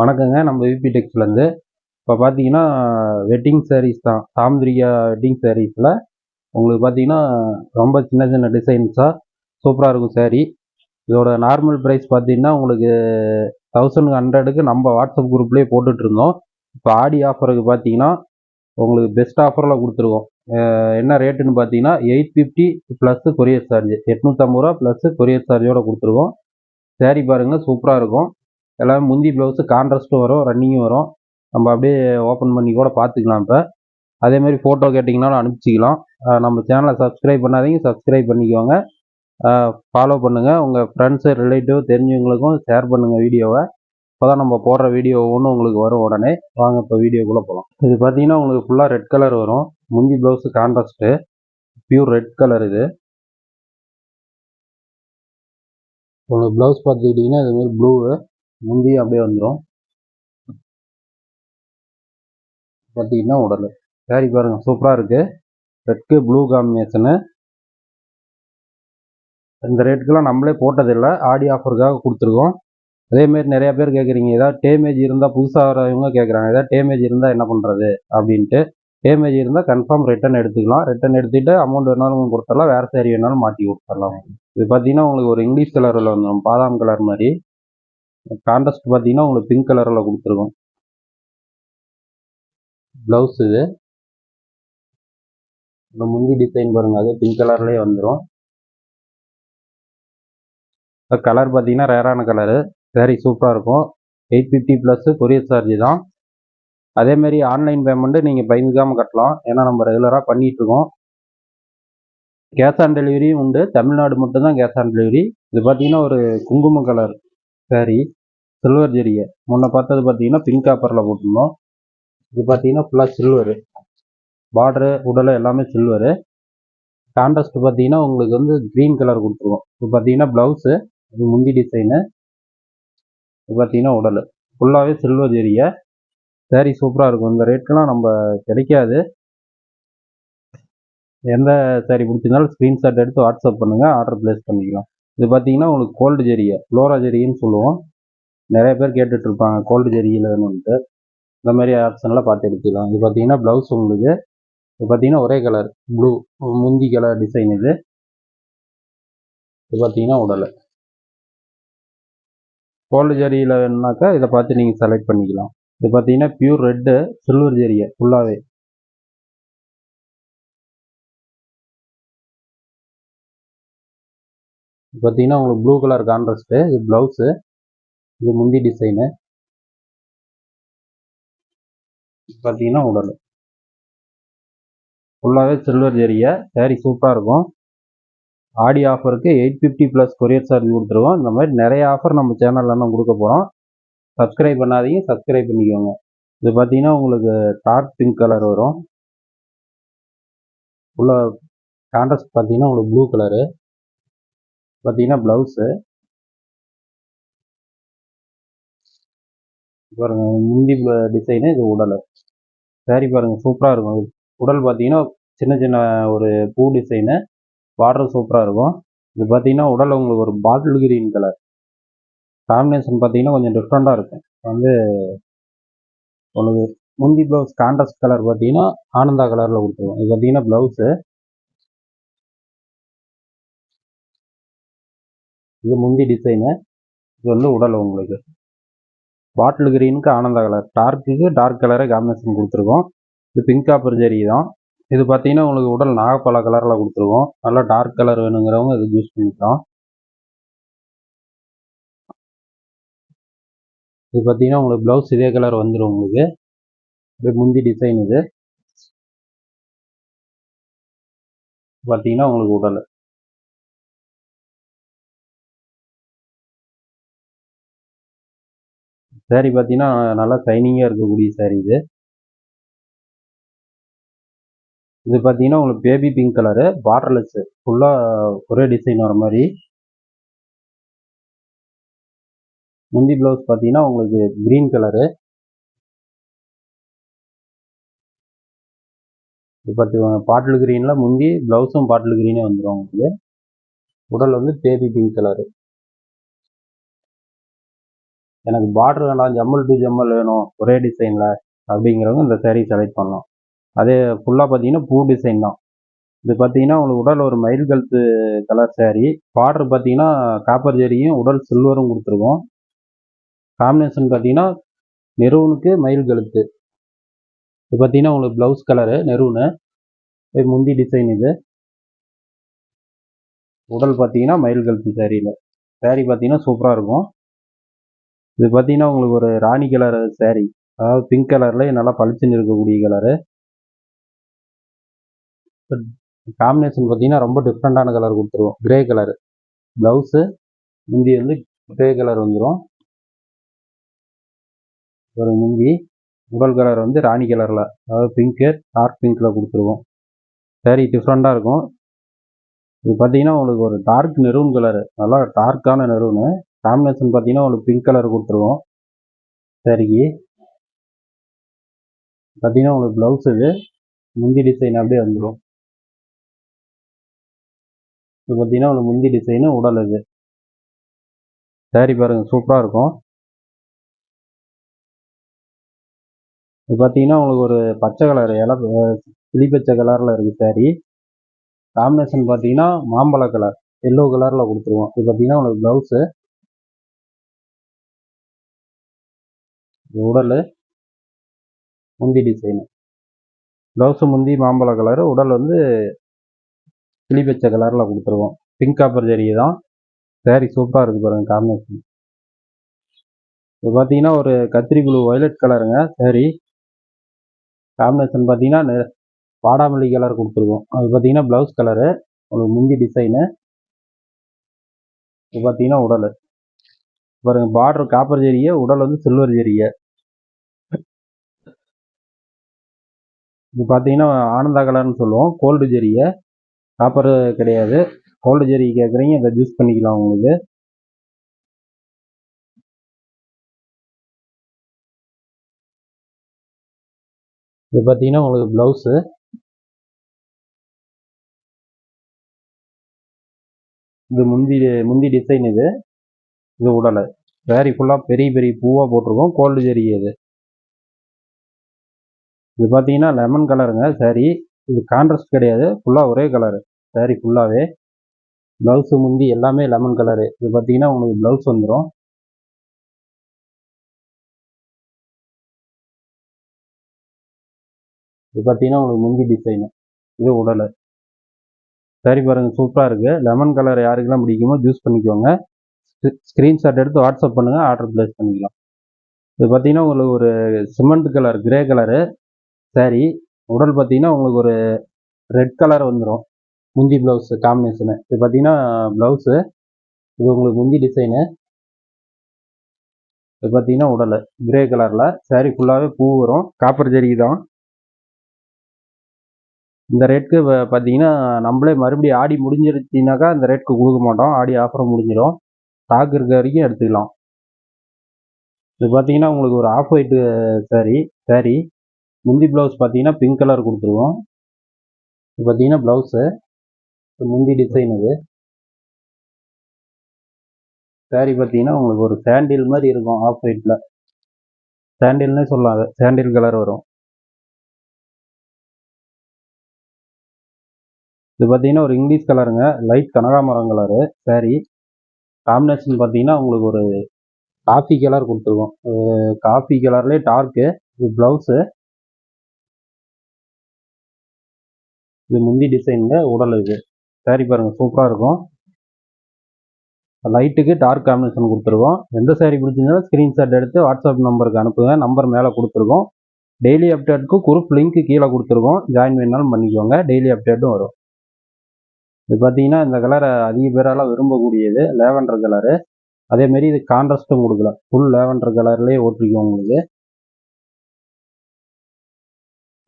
வணக்கங்க. நம்ம விபி டெக்ஸ்லேருந்து இப்போ பார்த்தீங்கன்னா வெட்டிங் சாரீஸ் தான். சாமுந்திரிகா வெட்டிங் சாரீஸில் உங்களுக்கு பார்த்தீங்கன்னா ரொம்ப சின்ன சின்ன டிசைன்ஸாக சூப்பராக இருக்கும் சாரீ இதோட நார்மல் ப்ரைஸ் பார்த்தீங்கன்னா உங்களுக்கு தௌசண்ட் ஹண்ட்ரடுக்கு நம்ம வாட்ஸ்அப் குரூப்லேயே போட்டுட்ருந்தோம் இப்போ ஆடி ஆஃபருக்கு பார்த்தீங்கன்னா உங்களுக்கு பெஸ்ட் ஆஃபரில் கொடுத்துருக்கோம் என்ன ரேட்டுன்னு பார்த்தீங்கன்னா eight fifty plus courier charge எட்நூற்றம்பது ரூபா ப்ளஸ் கொரியர் சார்ஜோடு கொடுத்துருக்கோம் சாரீ பாருங்கள் சூப்பராக இருக்கும். எல்லாமே முந்தி ப்ளவுஸு கான்ட்ராஸ்ட்டும் வரும் ரன்னிங்கும் வரும். நம்ம அப்படியே ஓப்பன் பண்ணி கூட பார்த்துக்கலாம் இப்போ. அதே மாதிரி ஃபோட்டோ கேட்டிங்கனாலும் அனுப்பிச்சிக்கலாம். நம்ம சேனலை சப்ஸ்கிரைப் பண்ணாதீங்க சப்ஸ்கிரைப் பண்ணிக்கோங்க. ஃபாலோ பண்ணுங்கள் உங்கள் ஃப்ரெண்ட்ஸு ரிலேட்டிவ் தெரிஞ்சவங்களுக்கும் ஷேர் பண்ணுங்கள் வீடியோவை. இப்போ தான் நம்ம போடுற வீடியோ ஒன்று உங்களுக்கு வரும் உடனே. வாங்க இப்போ வீடியோக்குள்ளே போகலாம் இது பார்த்தீங்கன்னா உங்களுக்கு ஃபுல்லாக ரெட் கலர் வரும். முந்தி blouse contrast pure red colour இது. உங்களுக்கு ப்ளவுஸ் பார்த்துக்கிட்டிங்கன்னா இதுமாரி ப்ளூவு முந்தி அப்படியே வந்துடும் பார்த்தீங்கன்னா உடல். சாரி பாருங்க சூப்பராக இருக்கு. ரெட்டு ப்ளூ காம்பினேஷனு இந்த ரேட்டுக்கெல்லாம் நம்மளே போட்டதில்லை. ஆடி ஆஃபருக்காக கொடுத்துருக்கோம். அதேமாரி நிறையா பேர் கேட்குறீங்க ஏதாவது டேமேஜ் இருந்தால் புதுசாக வரவங்க கேட்குறாங்க ஏதாவது டேமேஜ் இருந்தால் என்ன பண்ணுறது அப்படின்ட்டு. டேமேஜ் இருந்தால் கன்ஃபார்ம் ரிட்டன் எடுத்துக்கலாம். ரிட்டன் எடுத்துகிட்டு அமௌண்ட் வேணாலும் கொடுத்துடலாம். வேறு சேரீ வேணாலும் மாற்றி கொடுத்துடலாம். இது பார்த்தீங்கன்னா உங்களுக்கு ஒரு இங்கிலீஷ் கலரில் வந்துடும் பாதாம் கலர் மாதிரி. கான்ட்ராஸ்ட் பார்த்தீங்கன்னா உங்களுக்கு பிங்க் கலரில் கொடுத்துருக்கோம். ப்ளவுஸ் இது. இந்த முந்தி டிசைன் பாருங்கள் அது பிங்க் கலர்லேயே வந்துடும் கலர் பார்த்தீங்கன்னா ரேரான கலரு சாரி சூப்பராக இருக்கும். Eight fifty plus courier charge தான். அதேமாரி ஆன்லைன் பேமெண்ட்டு நீங்கள் பயந்துக்காமல் கட்டலாம். ஏன்னா நம்ம ரெகுலராக பண்ணிகிட்ருக்கோம் கேஷ் ஆன் டெலிவரியும் உண்டு. தமிழ்நாடு மட்டும்தான் கேஷ் ஆன் டெலிவரி இது பார்த்தீங்கன்னா ஒரு குங்கும கலர் சாரி சில்வர் ஜெரிகை முன்ன பார்த்தது பார்த்தீங்கன்னா பிங்க் காப்பரில் போட்டிருந்தோம். இது பார்த்தீங்கன்னா ஃபுல்லாக சில்வரு பார்டரு உடலை எல்லாமே சில்வரு கான்ட்ராஸ்ட் பார்த்தீங்கன்னா உங்களுக்கு வந்து க்ரீன் கலர் கொடுத்துருவோம். இது பார்த்தீங்கன்னா ப்ளவுஸு இது முந்தி டிசைனு இது பார்த்தீங்கன்னா உடல். ஃபுல்லாகவே சில்வர் ஜெரியை சாரீ சூப்பராக இருக்கும். இந்த ரேட்லாம் நம்ம கிடைக்காது. எந்த சாரீ பிடிச்சிருந்தாலும் ஸ்க்ரீன்ஷாட் எடுத்து வாட்ஸ்அப் பண்ணுங்கள் ஆர்டர் ப்ளேஸ் பண்ணிக்கலாம். இது பார்த்தீங்கன்னா உங்களுக்கு கோல்டு ஜெரியை ஃப்ளோரா ஜெரின்னு சொல்லுவோம். நிறைய பேர் கேட்டுட்ருப்பாங்க கோல்டு ஜெரியில் வேணும்ன்ட்டு. இந்த மாதிரி ஆப்ஷன்லாம் பார்த்து எடுத்துக்கலாம். இது பார்த்தீங்கன்னா ப்ளவுஸ் உங்களுக்கு இது பார்த்தீங்கன்னா ஒரே கலர் ப்ளூ முந்தி கலர் டிசைன் இது. இது பார்த்தீங்கன்னா உடலை. கோல்டு ஜெரியில் வேணும்னாக்கா இதை பார்த்து நீங்கள் செலக்ட் பண்ணிக்கலாம். இது பார்த்தீங்கன்னா பியூர் ரெட்டு சில்வர் ஜெரியை ஃபுல்லாகவே பார்த்தீங்கன்னா உங்களுக்கு ப்ளூ கலர் கான்ட்ராஸ்ட்டு இது ப்ளவுஸு இது முந்தி டிசைனு பார்த்தீங்கன்னா உடல். ஃபுல்லாகவே சில்வர் ஜெரியை சேரீ சூப்பராக இருக்கும். Aadi ஆஃபருக்கு eight fifty plus courier charge கொடுத்துருவோம். இந்த மாதிரி நிறைய ஆஃபர் நம்ம சேனலில் நம்ம கொடுக்க போகிறோம் சப்ஸ்கிரைப் பண்ணாதீங்க சப்ஸ்கிரைப் பண்ணிக்கோங்க. இது பார்த்தீங்கன்னா உங்களுக்கு டார்க் பிங்க் கலர் வரும். உள்ள கான்ட்ராஸ்ட் பார்த்தீங்கன்னா உங்களுக்கு ப்ளூ கலரு பார்த்தீங்கன்னா ப்ளவுஸு பாருங்க முந்தி டிசைனு இது உடல். சாரி பாருங்க சூப்பராக இருக்கும். உடல் பார்த்தீங்கன்னா சின்ன சின்ன ஒரு பூ டிசைனு பார்டர் சூப்பராக இருக்கும். இது பார்த்தீங்கன்னா உடல் உங்களுக்கு ஒரு பாட்டில் கிரீன் கலர் காம்பினேஷன் பார்த்தீங்கன்னா கொஞ்சம் டிஃப்ரெண்ட்டாக இருக்கும். வந்து உங்களுக்கு முந்தி ப்ளவுஸ் கான்ட்ராஸ்ட் கலர் பார்த்தீங்கன்னா ஆனந்தா கலரில் கொடுத்துருவோம். இது பார்த்தீங்கன்னா ப்ளவுஸு இது முந்தி டிசைனு இது வந்து உடல் உங்களுக்கு. பாட்டில் கிரீனுக்கு ஆனந்த கலர் டார்க்குக்கு டார்க் கலரை காம்பினேஷன் கொடுத்துருக்கோம். இது பிங்க் காப்பர் ஜெரி தான். இது பார்த்தீங்கன்னா உங்களுக்கு உடல் நாகப்பழ கலரில் கொடுத்துருக்கோம். நல்லா டார்க் கலர் வேணுங்கிறவங்க இது யூஸ் பண்ணிக்கலாம். இது பார்த்தீங்கன்னா உங்களுக்கு ப்ளவுஸ் இதே கலர் வந்துடும் உங்களுக்கு. இது முந்தி டிசைன் இது. பார்த்தீங்கன்னா உங்களுக்கு உடல். சாரி பார்த்தீங்கன்னா நல்லா ஷைனிங்காக இருக்கக்கூடிய சாரி இது. இது பார்த்தீங்கன்னா உங்களுக்கு பேபி பிங்க் கலரு பார்டர்லெஸ்ஸு ஃபுல்லாக ஒரே டிசைன் வர மாதிரி. முந்தி ப்ளவுஸ் பார்த்தீங்கன்னா உங்களுக்கு க்ரீன் கலரு இது பார்த்து பாட்டில் க்ரீனில் முந்தி ப்ளவுஸும் பாட்டில் க்ரீனே வந்துடும் உங்களுக்கு. உடல் வந்து பேபி பிங்க் கலரு எனக்கு பார்டர் வேண்டாம் ஜம்மல் டு ஜம்மல் வேணும். ஒரே டிசைனில் அப்படிங்கிறவங்க இந்த சேரீ செலக்ட் பண்ணலாம் அதே ஃபுல்லாக பார்த்தீங்கன்னா பூ டிசைன் தான். இது பார்த்தீங்கன்னா உங்களுக்கு உடல் ஒரு மயில் கழுத்து கலர் சேரீ பார்டர் பார்த்தீங்கன்னா காப்பர் ஜெரியும் உடல் சில்வரும் கொடுத்துருக்கோம். காம்பினேஷன் பார்த்தீங்கன்னா மெரூனுக்கு மயில் கழுத்து இது பார்த்தீங்கன்னா உங்களுக்கு ப்ளவுஸ் கலரு மெரூனு. இது முந்தி டிசைன் இது. உடல் பார்த்தீங்கன்னா மயில் கழுத்து சேரீல சேரீ பார்த்தீங்கன்னா சூப்பராக இருக்கும். இது பார்த்தீங்கன்னா உங்களுக்கு ஒரு ராணி கலர் சேரீ அதாவது பிங்க் கலரில் நல்லா பளிச்சுன்னு இருக்கக்கூடிய கலரு காம்பினேஷன் பார்த்தீங்கன்னா ரொம்ப டிஃப்ரெண்ட்டான கலர் கொடுத்துருவோம் கிரே கலர் ப்ளவுஸு முந்தி வந்து கிரே கலர் வந்துடும் ஒரு முந்தி உடல் கலர் வந்து ராணி கலரில் அதாவது பிங்க்கு டார்க் பிங்க்கில் கொடுத்துருவோம். Saree டிஃப்ரெண்ட்டாக இருக்கும். இது பார்த்தீங்கன்னா உங்களுக்கு ஒரு டார்க் மெரூன் கலரு நல்லா டார்க்கான மெரூனு காம்பினேஷன் பார்த்தீங்கன்னா உங்களுக்கு பிங்க் கலர் கொடுத்துருவோம். சரிக்கு பார்த்தீங்கன்னா உங்களுக்கு ப்ளவுஸ் இது. முந்தி டிசைன் அப்படியே வந்துடும் இது பார்த்தீங்கன்னா உங்களுக்கு முந்தி டிசைனு உடல் இது. சாரி பாருங்கள் சூப்பராக இருக்கும். இது பார்த்தீங்கன்னா உங்களுக்கு ஒரு பச்சை கலர் இல கிளி பச்சை கலரில் இருக்குது சாரி காம்பினேஷன் பார்த்தீங்கன்னா மாம்பழ கலர் எல்லோ கலரில் கொடுத்துருவோம். இது பார்த்தீங்கன்னா உங்களுக்கு ப்ளவுஸு உடல் முந்தி டிசைனு ப்ளவுஸு முந்தி மாம்பழ கலரு உடல் வந்து கிளி பச்சை கலரில் கொடுத்துருவோம். பிங்க் காப்பர் ஜெரி தான். சேரீ சூப்பராக இருக்குது பாருங்கள் காம்பினேஷன் இது பார்த்தீங்கன்னா ஒரு கத்திரி ப்ளூ வயலட் கலருங்க சேரீ காம்பினேஷன் பார்த்தீங்கன்னா வாடாமல்லி கலர் கொடுத்துருவோம். அது பார்த்தீங்கன்னா ப்ளவுஸ் கலரு உங்களுக்கு முந்தி டிசைனு இது பார்த்தீங்கன்னா உடல். பாருங்க பார்டர் காப்பர் ஜெரியை உடல் வந்து சில்வர் ஜெரியை இது பார்த்தீங்கன்னா ஆனந்தா கலர்னு சொல்லுவோம். கோல்டு ஜெரிய காப்பர் கிடையாது. கோல்டு ஜெரி கேட்குறீங்க இதை ஜூஸ் பண்ணிக்கலாம் உங்களுக்கு. இது பார்த்தீங்கன்னா உங்களுக்கு ப்ளவுஸு இது முந்தி முந்தி டிசைன் இது. இது உடலை. வேரி ஃபுல்லாக பெரிய பெரிய பூவாக போட்டிருக்கோம். கோல்டு ஜெரி இது. இது பார்த்தீங்கன்னா லெமன் கலருங்க saree இது கான்ட்ராஸ்ட் கிடையாது. ஃபுல்லாக ஒரே கலரு saree ஃபுல்லாகவே ப்ளவுஸு முந்தி எல்லாமே லெமன் கலரு இது பார்த்தீங்கன்னா உங்களுக்கு ப்ளவுஸ் வந்துடும் இது பார்த்தீங்கன்னா உங்களுக்கு முந்தி டிசைனு இது உடலை. சரி பாருங்க சூப்பராக இருக்குது லெமன் கலர் யாருக்கெல்லாம் பிடிக்குமோ ஜூஸ் பண்ணிக்கோங்க. ஸ்க்ரீன்ஷாட் எடுத்து வாட்ஸ்அப் பண்ணுங்கள் ஆர்டர் ப்ளேஸ் பண்ணிக்கலாம். இது பார்த்தீங்கன்னா உங்களுக்கு ஒரு cement colour grey colour saree உடல் பார்த்தீங்கன்னா உங்களுக்கு ஒரு ரெட் கலர் வந்துடும் முந்தி ப்ளவுஸு காம்பினேஷனு இது பார்த்தீங்கன்னா ப்ளவுஸு இது உங்களுக்கு முந்தி டிசைனு இது பார்த்தீங்கன்னா உடல். கிரே கலரில் saree ஃபுல்லாகவே பூ வரும். காப்பர் ஜெரிக்கு தான். இந்த ரேட்க்கு பார்த்தீங்கன்னா நம்மளே மறுபடியும் ஆடி முடிஞ்சிருச்சுனாக்கா இந்த ரேட்க்கு கொடுக்க மாட்டோம். ஆடி ஆஃபரும் முடிஞ்சிடும் ஸ்டாக் இருக்க வரைக்கும் எடுத்துக்கலாம். இது பார்த்தீங்கன்னா உங்களுக்கு ஒரு ஆஃப் ஒயிட்டு saree saree. முந்தி ப்ளவுஸ் பார்த்தீங்கன்னா பிங்க் கலர் கொடுத்துருவோம். இது பார்த்தீங்கன்னா ப்ளவுஸு முந்தி டிசைன் இது. Saree பார்த்தீங்கன்னா உங்களுக்கு ஒரு சாண்டில் மாதிரி இருக்கும் ஆஃப் ஒயிட்டில் சாண்டில்னே சொல்லலாம் அது. சாண்டில் கலர் வரும். இது பார்த்தீங்கன்னா ஒரு இங்கிலீஷ் கலருங்க லைட் கனகாமரம் கலரு saree. காம்பினேஷன் பார்த்தீங்கன்னா உங்களுக்கு ஒரு காஃபி கலர் கொடுத்துருவோம். காஃபி கலர்லேயே டார்க்கு இது ப்ளவுஸு இது முந்தி டிசைனில் உடல் இது. Saree பாருங்கள் சூப்பராக இருக்கும். லைட்டுக்கு டார்க் காம்பினேஷன் கொடுத்துருக்கோம். எந்த saree பிடிச்சிருந்தாலும் ஸ்க்ரீன்ஷாட் எடுத்து வாட்ஸ்அப் நம்பருக்கு அனுப்புங்க. நம்பர் மேலே கொடுத்துருக்கோம். டெய்லி அப்டேட்க்கு குரூப் லிங்க் கீழே கொடுத்துருக்கோம். ஜாயின் வேணாலும் பண்ணிக்கோங்க. டெய்லி அப்டேட்டும் வரும். இது பார்த்தீங்கன்னா இந்த கலரை அதிக பேரால் விரும்பக்கூடியது லேவண்டர் கலரு அதேமாரி இது கான்ட்ராஸ்ட்டும் கொடுக்கல. ஃபுல் லேவண்டர் கலர்லேயே ஓட்டிருக்கோம் உங்களுக்கு.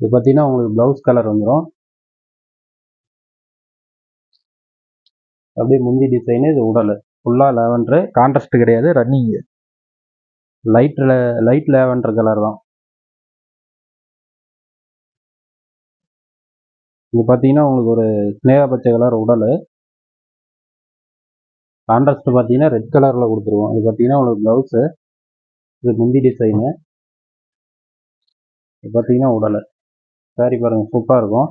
இது பார்த்தீங்கன்னா உங்களுக்கு ப்ளவுஸ் கலர் வந்துடும் அப்படியே முந்தி டிசைனு இது உடல். ஃபுல்லாக லெவன்ட்ரு கான்ட்ராஸ்ட் கிடையாது running light light lavender colour தான். இது பார்த்தீங்கன்னா உங்களுக்கு ஒரு ஸ்னேக பச்சை கலர் உடல். கான்ட்ராஸ்ட் பார்த்தீங்கன்னா ரெட் கலரில் கொடுத்துருவோம். இது பார்த்தீங்கன்னா உங்களுக்கு ப்ளவுஸு இது முந்தி டிசைனு இது பார்த்தீங்கன்னா உடல். சாரி பாருங்கள் சூப்பராக இருக்கும்.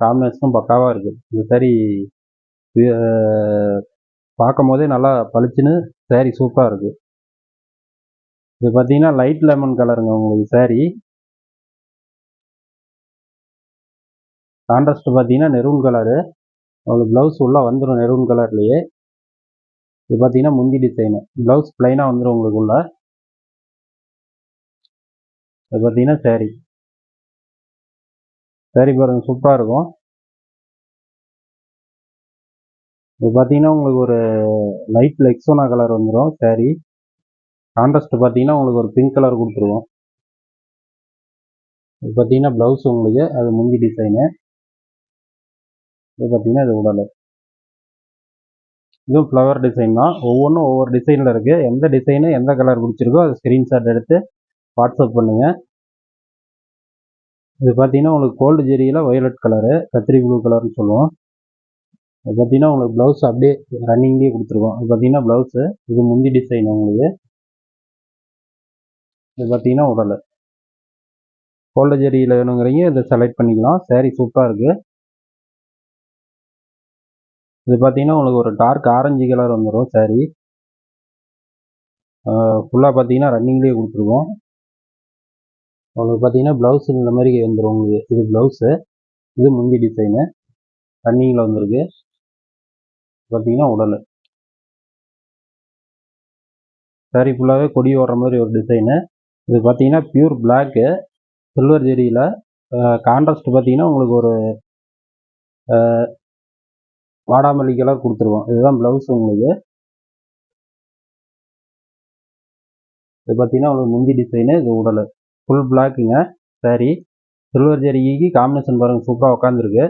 காம்பினேஷனும் பக்காவாக இருக்குது இந்த saree பார்க்கும் போதே நல்லா பளிச்சுன்னு சேரீ சூப்பராக இருக்குது இது பார்த்தீங்கன்னா லைட் லெமன் கலருங்க உங்களுக்கு saree. கான்ட்ராஸ்ட் பார்த்தீங்கன்னா மெரூன் கலரு உங்களுக்கு ப்ளவுஸ் உள்ளே வந்துடும் மெரூன் கலர்லேயே இது பார்த்தீங்கன்னா முந்தி டிசைனு ப்ளவுஸ் ப்ளைனாக வந்துடும் உங்களுக்கு உள்ள. இது பார்த்தீங்கன்னா saree. சேரீ பாருங்க சூப்பராக இருக்கும். இது பார்த்தீங்கன்னா உங்களுக்கு ஒரு லைட் லெக்ஸோனா கலர் வந்துடும் saree. கான்ட்ராஸ்ட் பார்த்தீங்கன்னா உங்களுக்கு ஒரு பிங்க் கலர் கொடுத்துருவோம். இது பார்த்தீங்கன்னா ப்ளவுஸ் உங்களுக்கு அது முந்தி டிசைனு இது பார்த்தீங்கன்னா இது உடல். இதுவும் ஃப்ளவர் டிசைன் தான். ஒவ்வொன்றும் ஒவ்வொரு டிசைனில் இருக்குது எந்த டிசைனு எந்த கலர் பிடிச்சிருக்கோ அதை ஸ்க்ரீன்ஷாட் எடுத்து வாட்ஸ்அப் பண்ணுங்கள் இது பார்த்தீங்கன்னா உங்களுக்கு கோல்டு ஜெரியில் வயலட் கலரு கத்திரி ப்ளூ கலர்னு சொல்லுவோம். இது பார்த்தீங்கன்னா உங்களுக்கு ப்ளவுஸ் அப்படியே ரன்னிங்லேயே கொடுத்துருக்கோம். இது பார்த்தீங்கன்னா ப்ளவுஸு இது முந்தி டிசைன் உங்களுக்கு இது பார்த்தீங்கன்னா உடலை. கோல்டு ஜெரியில் வேணுங்கிறீங்க இதை செலக்ட் பண்ணிக்கலாம். சேரீ சூப்பராக இருக்குது இது பார்த்தீங்கன்னா உங்களுக்கு ஒரு டார்க் ஆரஞ்சு கலர் வந்துடும் சேரீ ஃபுல்லாக பார்த்தீங்கன்னா ரன்னிங்லேயே கொடுத்துருவோம் உங்களுக்கு பார்த்தீங்கன்னா ப்ளவுஸ் இந்த மாதிரி வந்துடும் உங்களுக்கு. இது ப்ளவுஸு இது முந்தி டிசைனு ரன்னிங்கில் வந்திருக்கு. பார்த்தீங்கன்னா உடல். சாரி ஃபுல்லாகவே கொடி ஓடுற மாதிரி ஒரு டிசைனு இது பார்த்தீங்கன்னா பியூர் பிளாக்கு சில்வர் ஜெரியில் கான்ட்ராஸ்ட் பார்த்தீங்கன்னா உங்களுக்கு ஒரு வாடாமல்லி கலர் கொடுத்துருவோம். இதுதான் ப்ளவுஸ் உங்களுக்கு. இது பார்த்தீங்கன்னா உங்களுக்கு முந்தி டிசைனு இது உடல். ஃபுல் பிளாக்குங்க saree சில்வர் ஜெரிக்கு காம்பினேஷன் பாருங்கள் சூப்பராக உட்காந்துருக்கு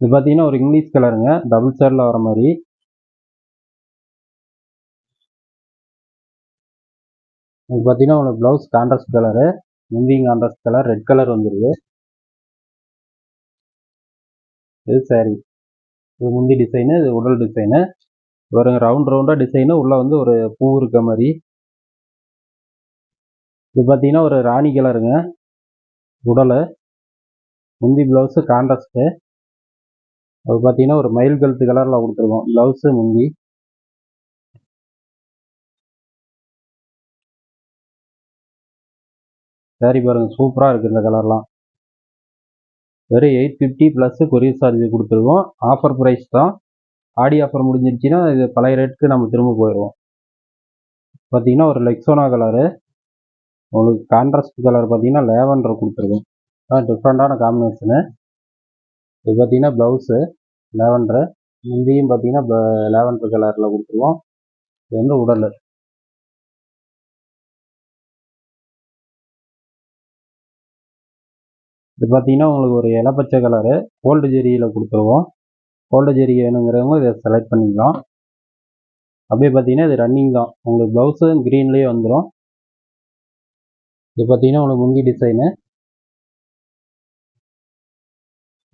இது பார்த்தீங்கன்னா ஒரு இங்கிலீஷ் கலருங்க. டபுள் சேரில் வர மாதிரி. இது பார்த்தீங்கன்னா உங்களுக்கு ப்ளவுஸ் கான்ட்ராஸ்ட் கலரு. முந்திங் கான்ட்ராஸ்ட் கலர். ரெட் கலர் வந்துருக்கு இது சாரி இது முந்தி டிசைனு இது உடல் டிசைனு பாருங்க ரவுண்ட் ரவுண்டாக டிசைனு உள்ளே வந்து ஒரு பூ இருக்க மாதிரி. இது பார்த்தீங்கன்னா ஒரு ராணி கலருங்க. உடலை. முந்தி ப்ளவுஸு கான்ட்ராஸ்ட்டு. அது பார்த்தீங்கன்னா ஒரு மயில் கழுத்து கலரில் கொடுத்துருக்கோம். ப்ளவுஸு முந்தி. saree பாருங்கள் சூப்பராக இருக்குது இந்த கலர்லாம் வெறும் eight fifty plus courier charge கொடுத்துருக்கோம். ஆஃபர் ப்ரைஸ் தான். ஆடி ஆஃபர் முடிஞ்சிருச்சுன்னா இது பழைய ரேட்டுக்கு நம்ம திரும்ப போயிடுவோம். பார்த்தீங்கன்னா ஒரு லெக்ஸோனா கலரு உங்களுக்கு கான்ட்ராஸ்ட் கலர் பார்த்தீங்கன்னா லேவண்டர் கொடுத்துருக்கோம். அதான் டிஃப்ரெண்ட்டான காம்பினேஷனு இது பார்த்தீங்கன்னா ப்ளவுஸு லேவண்டரு முந்தியும் பார்த்தீங்கன்னா லெவன்ட்ரு கலரில் கொடுத்துருவோம். இது வந்து உடல். இது பார்த்தீங்கன்னா உங்களுக்கு ஒரு இலப்பச்சை கலரு கோல்டு ஜெரியில் கொடுத்துருவோம். கோல்டு ஜெரி வேணுங்கிறவங்க இதை செலக்ட் பண்ணிக்கலாம். அப்படியே பார்த்தீங்கன்னா இது ரன்னிங் தான். உங்களுக்கு ப்ளவுஸும் க்ரீன்லேயே வந்துடும் இது பார்த்தீங்கன்னா உங்களுக்கு முந்தி டிசைனு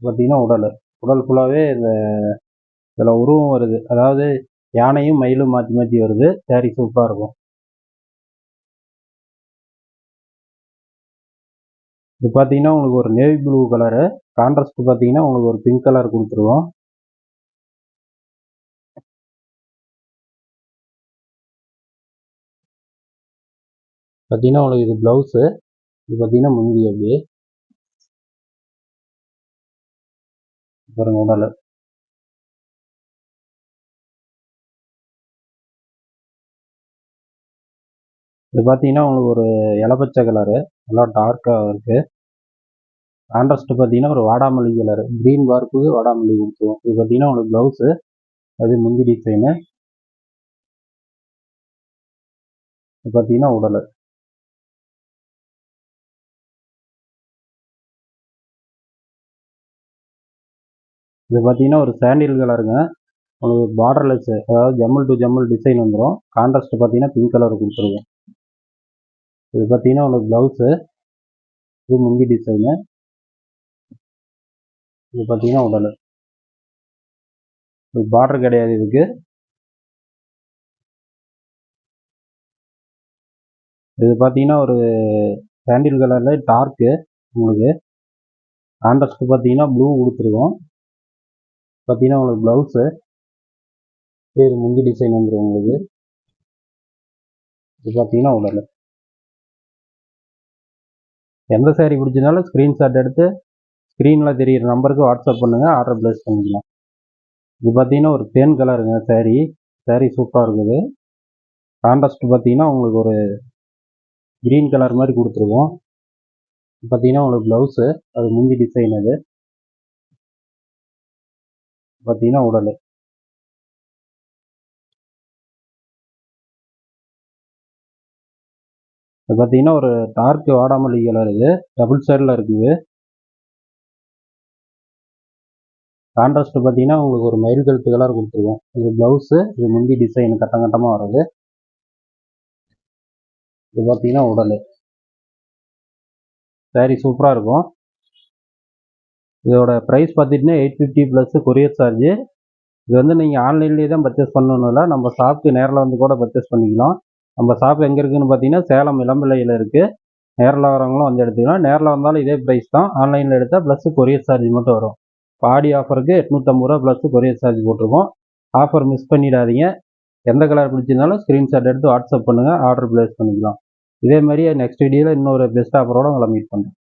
பார்த்தீங்கன்னா உடல். உடல் ஃபுல்லாகவே இந்த இதில் உருவம் வருது. அதாவது யானையும் மயிலும் மாற்றி மாற்றி வருது. சேரீ சூப்பராக இருக்கும். இது பார்த்தீங்கன்னா உங்களுக்கு ஒரு நேவி ப்ளூ கலரு கான்ட்ராஸ்ட் பார்த்தீங்கன்னா உங்களுக்கு ஒரு பிங்க் கலர் கொடுத்துருவோம். பார்த்தீங்கன்னா உங்களுக்கு இது ப்ளவுஸு இது பார்த்தீங்கன்னா முந்தி அப்படியே. பாருங்க உடல். இது பார்த்தீங்கன்னா உங்களுக்கு ஒரு இலப்பச்சை கலரு நல்லா டார்க்காக இருக்குது கான்ட்ராஸ்ட் பார்த்தீங்கன்னா ஒரு வாடாமல்லி கலர் க்ரீன் பார்க்கு வாடாமல்லி கொடுத்துருவோம். இது பார்த்தீங்கன்னா உங்களுக்கு ப்ளவுஸு அது முந்தி டிசைனு இது பார்த்தீங்கன்னா உடல். இது பார்த்தீங்கன்னா ஒரு சாண்டில் கலருங்க உங்களுக்கு பார்டர்லெஸ் அதாவது ஜம்மல் டு ஜம்மல் டிசைன் வந்துடும் கான்ட்ராஸ்ட் பார்த்தீங்கன்னா பிங்க் கலர் கொடுத்துருவோம் இது பார்த்தீங்கன்னா உங்களுக்கு ப்ளவுஸு இது முந்தி டிசைனு இது பார்த்தீங்கன்னா உடல். இது பார்டர் கிடையாது இதுக்கு. இது பார்த்தீங்கன்னா ஒரு சாண்டில் கலரில் டார்க்கு உங்களுக்கு. கான்ட்ராஸ்ட் பார்த்தீங்கன்னா ப்ளூ கொடுத்துருக்கோம். பார்த்தீங்கன்னா உங்களுக்கு ப்ளவுஸு இது முந்தி டிசைன் வந்துடும் உங்களுக்கு. இது பார்த்தீங்கன்னா உடல். எந்த சேரீ பிடிச்சிருந்தாலும் ஸ்க்ரீன்ஷாட் எடுத்து ஸ்க்ரீனில் தெரிகிற நம்பருக்கு வாட்ஸ்அப் பண்ணுங்கள் ஆர்டர் ப்ளேஸ் பண்ணிக்கலாம். இது பார்த்தீங்கன்னா ஒரு தேன் கலருங்க சேரீ சேரீ சூப்பராக இருக்குது. கான்ட்ராஸ்ட் பார்த்தீங்கன்னா உங்களுக்கு ஒரு க்ரீன் கலர் மாதிரி கொடுத்துருவோம் பார்த்தீங்கன்னா உங்களுக்கு ப்ளவுஸு அது முந்தி டிசைன் அது. பார்த்தீங்கன்னா உடல். இது பார்த்தீங்கன்னா ஒரு டார்க் வாடாமல்லி கலர் இது டபுள் சைடில் இருக்குது. கான்ட்ராஸ்ட் பார்த்தீங்கன்னா உங்களுக்கு ஒரு மயில் கழுத்து கலர் கொடுத்துருவோம் இது ப்ளவுஸு இது முந்தி டிசைன் கட்டம் கட்டமாக வருது இது பார்த்தீங்கன்னா உடல். Saree சூப்பராக இருக்கும். இதோட ப்ரைஸ் பார்த்துட்டிங்கன்னா eight fifty plus courier charge இது வந்து நீங்கள் ஆன்லைன்லேயே தான் பர்ச்சேஸ் பண்ணணும். இல்லை நம்ம ஷாப்புக்கு நேரில் வந்து கூட பர்ச்சேஸ் பண்ணிக்கலாம். நம்ம ஷாப் எங்கே இருக்குதுன்னு பார்த்தீங்கன்னா சேலம் இளம்பிள்ளையில் இருக்குது நேரில் வரவங்களும் வந்து எடுத்துக்கலாம். நேரில் வந்தாலும் இதே ப்ரைஸ் தான். ஆன்லைனில் எடுத்தால் ப்ளஸ் கொரியர் சார்ஜ் மட்டும் வரும். பாடி ஆஃபருக்கு எட்நூற்றம்பது ரூபா ப்ளஸ் கொரியர் சார்ஜ் போட்டிருக்கோம். ஆஃபர் மிஸ் பண்ணிடாதீங்க. எந்த கலர் பிடிச்சிருந்தாலும் ஸ்க்ரீன்ஷாட் எடுத்து வாட்ஸ்அப் பண்ணுங்கள் ஆர்டர் ப்ளேஸ் பண்ணிக்கலாம். இதே மாதிரி நெக்ஸ்ட் வீடியோவில் இன்னொரு பெஸ்ட் ஆஃபரோட உங்களை மீட் பண்ணுறேன்